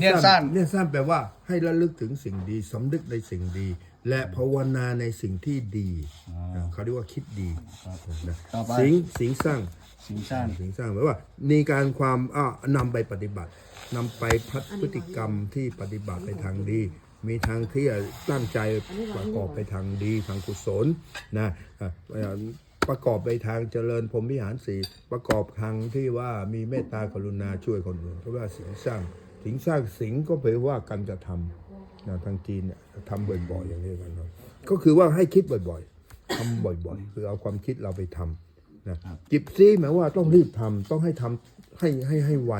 เนียนสั้นเนียนสั้นแปลว่าให้ระลึกถึงสิ่งดีสำนึกในสิ่งดี และภาวนาในสิ่งที่ดีนะเขาเรียกว่าคิดดีนะต่อไป สิงสิงสร้าง สิงชันสิงสร้างแปลว่ามีการความอ่านำไปปฏิบัตินำไปพัฒพฤติกรรมที่ปฏิบัติไปทางดี มีทางที่จะตั้งใจประกอบไปทางดีทางกุศลนะอะเอ่อประกอบไปทางเจริญพรหมวิหารสีประกอบทางที่ว่ามีเมตตากรุณาช่วยคนอื่นเพราะว่าสิงสร้าง สิงสร้างสิงก็แปลว่าการกระทำนะทางจีนเนี่ยทำบ่อยๆ อย่างนี้กันเนาะก็คือว่าให้คิดบ่อยๆทำบ่อยๆ คือเอาความคิดเราไปทำนะจิบซี่หมายว่าต้องรีบทำต้องให้ทำให้ให้ให้ไว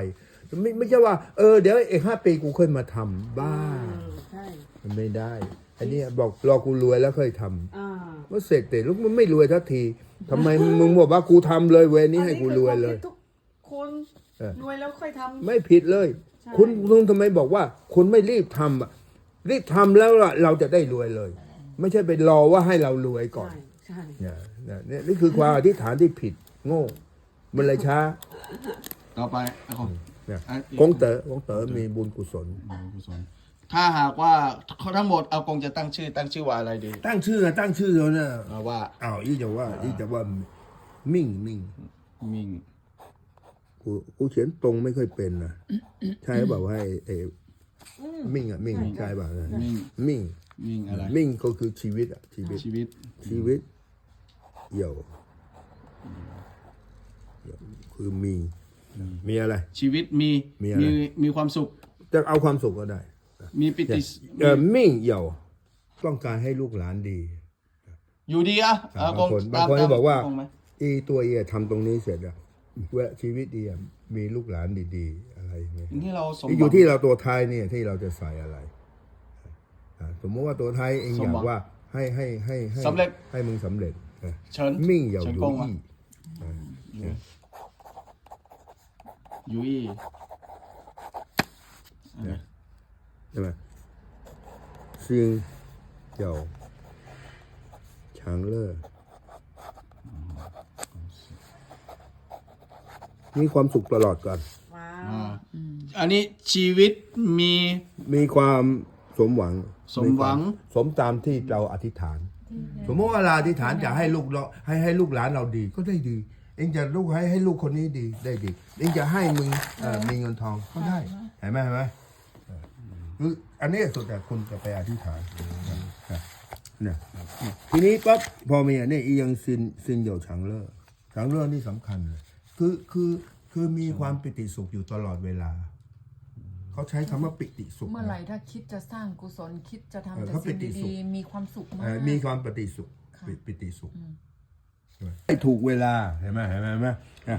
ไม่ไม่ใช่ว่าเออเดี๋ยวอีกห้าปีกูค่อยมาทำบ้าใช่มันไม่ได้ อันนี้บอกรอกูรวยแล้วค่อยทอ่าำว่าเสร็จแต่ลูกมันไม่รวยทักทีทำไมมึงบอกว่ากูทำเลยเวรนี้ให้กูรวยเลยอันนี้คือความคิดทุกคนเออรวยแล้วค่อยทำไม่ผิดเลยใช่ คุณคุณทำไมบอกว่า คุณไม่รีบทำอะรีบทำแล้วล่ะเราจะได้รวยเลย ไม่ใช่ไปรอว่าให้เรารวยก่อนใช่ใช่เนี่ยเนี่ยเนี่ยนี่คือความอธิษฐานที่ผิด โง่ มันเลยช้า ต่อไปเอาของเนี่ยอะกงเต๋อกงเต๋อมีบุญกุศลกุศลถ้าหากว่าทั้งหมดเอากงจะตั้งชื่อ ตั้งชื่อว่าอะไรดี ตั้งชื่ออะตั้งชื่อแล้วเนี่ยเอาว่าอ้าวอีจะว่าอีจะว่ามิ่งมิ่งมิง กูกูเขียนตรงไม่ค่อยเป็นนะใช่เปล่าให้เอมิ่งอะมิ่งใช่เปล่านะมิงมิ่งมิงอะไรมิ่งก็คือชีวิตอะชีวิตชีวิตชีวิตเหี่ยวเหี่ยวคือมีมีอะไร ชีวิตมีมีอะไรมีมีความสุขจะเอาความสุขก็ได้ มีปิติเออมิ่งเหี่ยวต้องการให้ลูกหลานดี อยู่ดีอะเอากบางงคนตบางคนตมบอกว่ากงไหมอีตัวเอทำตรงนี้เสร็จอะ เวลาชีวิตดีอะมีลูกหลานดีๆ อะไรอย่างเงี้ย นี่เราสมที่หอยู่วังที่เราตัวท้ายเนี่ยที่เราจะใส่อะไรอ่าสมมติว่าตัวท้ายเองสมอยาหวักงว่าให้ให้ให้ให้สำเร็จให้มึงสำเร็จนะเชิญมิ่งเหย่าเชิญอยู่กงมาอี้อยู่อีใช่ไหมเซียงเหย่าฉางเล่อ มีความสุขตลอดกันว้าอ่าวอันนี้ชีวิตมี มีความสมหวังสมหวังสมตามที่เราอธิษฐาน สมมติว่าเราอธิษฐานจะให้ลูกเราให้ให้ลูกหลานเราดีก็ได้ดี เองจะลูกให้ให้ลูกคนนี้ดีได้ดี เองจะให้มึงเอ่อมีเงินทองก็ได้เห็นไหมเห็นไหมเออคืออันนี้สุดแต่คุณจะไปอธิษฐานเนี่ยทีนี้ปั๊บพอมีอันนี้อียังซินซินเหยวฉางเลอฉางเลอนี่สำคัญเลย คือคือคือมีความปิติสุขอยู่ตลอดเวลา เขาใช้คำว่าปิติสุขเมื่อนะไหร่ถ้าคิดจะสร้างกุศลคิดจะเออทำแต่เขาปิสิ่งติสุขดีๆมีความสุขมาเอ่กอมีความปฏิสุขค่ะปิปิติสุขใช่ไหมให้ถูกเวลาเห็นไหมเห็นไหมเห็นไหมอะ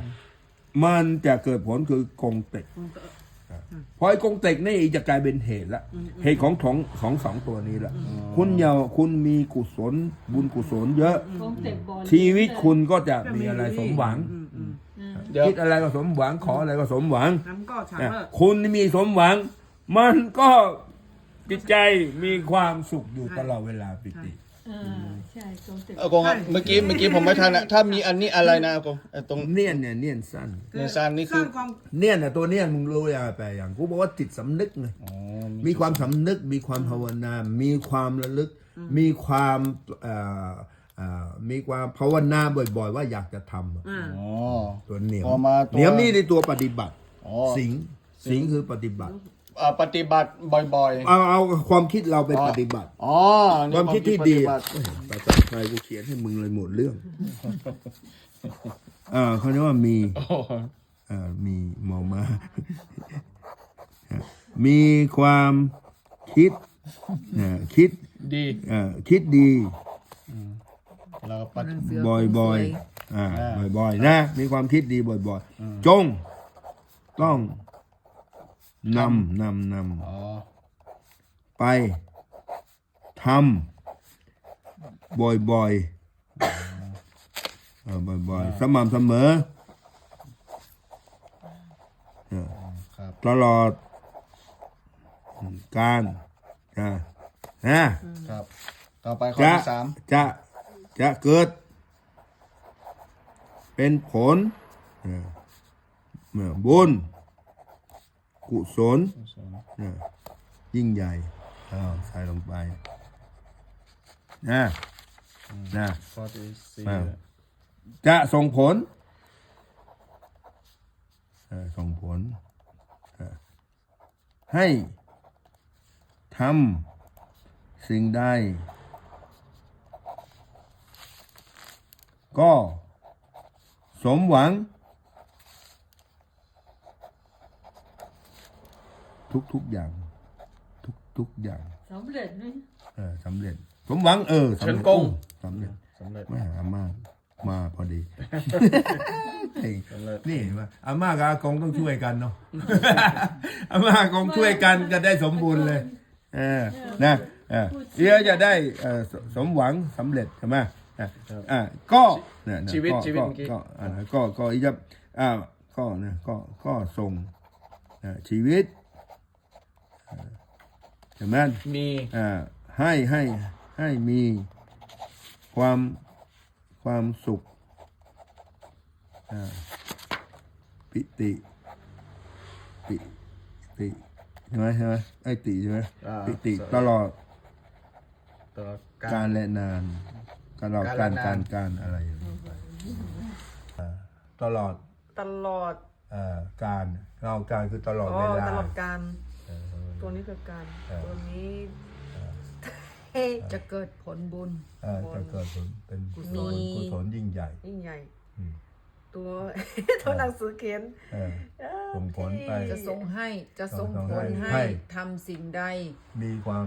มันจะเกิดผลคือกงเต็กอะเพราะไอ้กงเต็กนี่จะกลายเป็นเหตุละเหตุของของของสองตัวนี้ละคุณเยาคุณมีกุศลบุญกุศลเยอะชีวิตคุณก็จะมีอะไรสมหวัง อืมอืม เดี๋ยว คิดอะไรก็สมหวังขออะไรก็สมหวังงั้นก็ฉางอะเลิกคุณมีสมหวัง มันก็จิตใจมีความสุขอยู่ตลอดเวลาปิติ อ่าใช่ตรงตึกเอากงครับเมื่อกี้เมื่อกี้ผมไม่ทันอะถ้ามีอันนี้อะไรนะเอากงไอ้ตรง เนียนเนี่ยเนียนสั้น เนซานนี่สคือร้างความ เนียนอะตัวเนียนมึงรู้ยังไงแปลอย่างกูบอกว่าจิตสำนึกไง อ๋อมีความสำนึกมีความภาวนา มีความระลึก มีความเอ่อเอ่อ มีความภาวนาบ่อย ๆ ว่าอยากจะทำอะอ่า อ๋อ ตัวเหนียวพอมาตัว เหนียวนี่ในตัวปฏิบัติ อ๋อสิงสิงคือปฏิบัติอ่าปฏิบัติบ่อยเอาเอาความคิดเราไปปฏิบัติ ๆ อ๋อนี่ความคิดที่ดีปอะฏิบัติภาษาไทยกูเขียนให้มึงเลยหมดเรื่องอ่าเขาเรียกว่ามี โอ้อ่ามีมอมา มีความคิดอ่าคิดดีอ่าคิดดี เราปฏิเสืบ่อยคนบ่อยสวๆอ่าอ่าบ่อยๆนะ มีความคิดดีบ่อยๆจง ต้องนำนำนอ๋อำไปทำบ่อยๆเออบ่อยๆ สม่ำเสมอเออครับ ตลอด การอ่านะครับ ต่อไปข้อจะที่สามจะ จะเกิด เป็นผลเอ่อเมื่อบุญกุกุศลเนี่ยยิ่งใหญ่อ้าวใส่ลงไปนะนะข้อที่สี่อ้าวจะส่งผลเอ่อส่งผลเอ่อให้ทำสิ่งใด ก็สมหวัง ทุกๆอย่าง ทุกๆอย่างสำเร็จนี่เออสำเร็จ สมหวังเออสำเฉินเร็จกง สำเร็จสำเร็จ ไม่หาอาม่ามาพอดีเฮ้ยสำเร็จ นี่เห็นไหมอาม่ากับอากงต้องช่วยกันเนาะ อาม่าอากงช่วยกันจะได้สมบูรณ์เลย เออนะเออเดี๋ยวจะได้เออสสมหวังสำเร็จใช่ไหม อะอะก็เนี่ยเนี่ยชีวิตก็ชีวิตก็เมื่อกี้ ก็อ่าก็ก็อีกจะอ่าก็เนี่ยก็ก็ส่งอ่าชีวิตเอ่อใช่ไหม มี อ่าให้ให้ให้มีความความสุขอ่าปิติปิติใช่ไหมใช่ไหมไอติใช่ไหมอ่าปิติตลอดตลอดกาการรและนาน ตลอดกาการลการนานการอะไรอย่างนี้ไปอ่าตลอดตลอดเอ่อการเราการคือตลอดอ๋อเวลาตลอดการเออ ตัวนี้คือการเออ ตัวนี้จะเกิดผลบุญ เออจะเกิดผลเป็นกุศลมีกุศลยิ่งใหญ่ยิ่งใหญ่ อืม ตัว ตัวหนังสือเขียนเออส่งผลไปจะส่งให้จะส่งส่งผให้ลให้ให้ทำสิ่งใดมีความ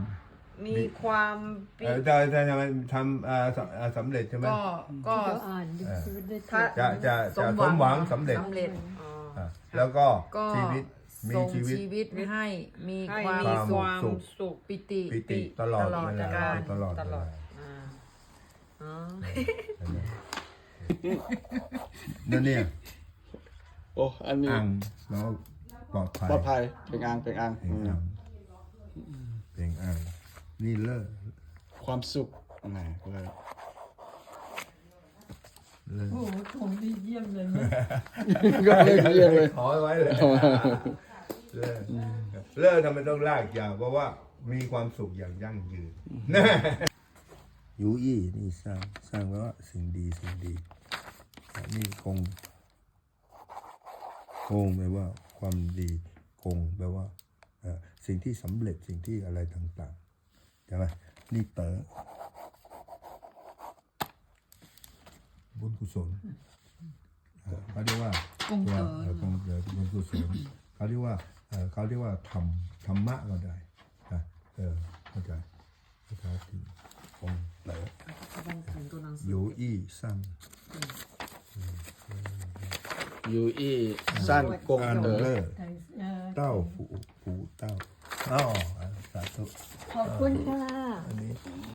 มีความปิ เออจะจะทำทำอ่าสอ่าสำเร็จใช่ไหม ก็ก็ ก็อ่านดูชีวิตได้จถ้าบจะจะจะสมหวังสำเร็จสำเร็จอ๋อ อะแล้วก็ก็ชีวิตมีส่งชีวิต ชีวิตให้มีให้ความมีความความสุขสุข ปิติปิติตลอดเวลาการตลอดตเวลอลาดอ่าอ๋อ นั่นเนี่ยโอ้ อันนี้อ่างแล้วปลอดภัยปลอดภัยเป็นอ่างเป็นอ่างเพลงอ่างเพลงอ่าง นี่เลิศความสุขแหมเลยเลิศโอ้โหของดีเยี่ยมเลยนะก็เลยเรียกเลยขอไว้เลยเลิศเลิศทำไมต้องลากยาวเพราะว่ามีความสุขอย่างยั่งยืนยูอี้นี่สร้างสร้างไว้ว่าสิ่งดีสิ่งดีอันนี่คง คงแปลว่าความดีคงแปลว่าเอ่อสิ่งที่สำเร็จสิ่งที่อะไรต่าง ๆ ใช่ไหมนี่เต๋อบุญกุศลเอ่อเขาเรียกว่ากงเต๋อตัวกงเต๋อบุญกุศลเขาเรียกว่าเอ่อเขาเรียกว่าธรรมธรรมะก็ได้นะเออเข้าใจภาษาจีนกงเต๋อต้องเขียนตัวหนังสือยูอี้ซังยูอี้สั้นกงอันเต๋อเลอร์ไทยเอ่อเต้าผูผูเต้าอ๋อสาธุ ขอบคุณค่ะอันนี้